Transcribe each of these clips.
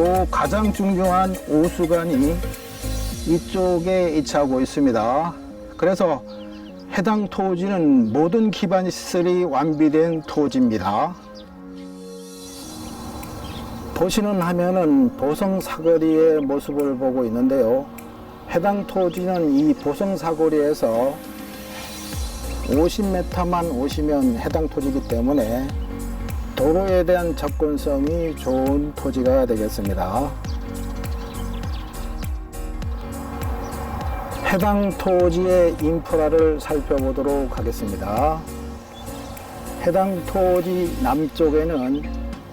있고 가장 중요한 오수관이 이쪽에 위치하고 있습니다. 그래서 해당 토지는 모든 기반 시설이 완비된 토지입니다. 보시는 화면은 보성 사거리의 모습을 보고 있는데요. 해당 토지는 이 보성 사거리에서 50m만 오시면 해당 토지이기 때문에 도로에 대한 접근성이 좋은 토지가 되겠습니다. 해당 토지의 인프라를 살펴보도록 하겠습니다. 해당 토지 남쪽에는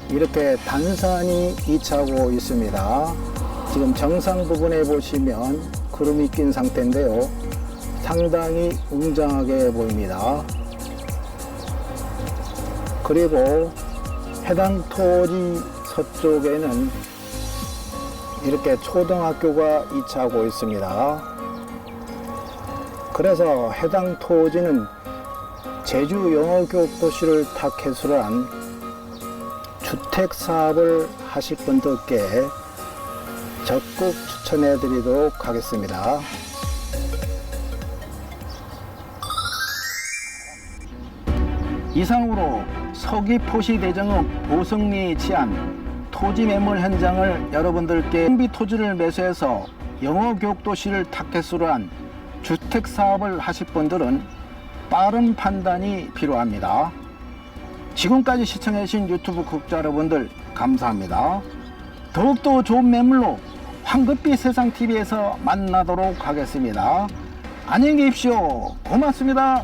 이렇게 단산이 위치하고 있습니다. 지금 정상 부분에 보시면 구름이 낀 상태인데요. 상당히 웅장하게 보입니다. 그리고 해당 토지 서쪽에는 이렇게 초등학교가 위치하고 있습니다. 그래서 해당 토지는 제주 영어교육 도시를 타켓으로 한 주택 사업을 하실 분들께 적극 추천해 드리도록 하겠습니다. 이상으로 서귀포시 대정읍 보성리에 위치한 토지 매물 현장을 여러분들께 홍비 토지를 매수해서 영어 교육 도시를 타켓으로 한 주택 사업을 하실 분들은 빠른 판단이 필요합니다. 지금까지 시청해주신 유튜브 구독자 여러분들 감사합니다. 더욱더 좋은 매물로 황급히 세상TV에서 만나도록 하겠습니다. 안녕히 계십시오. 고맙습니다.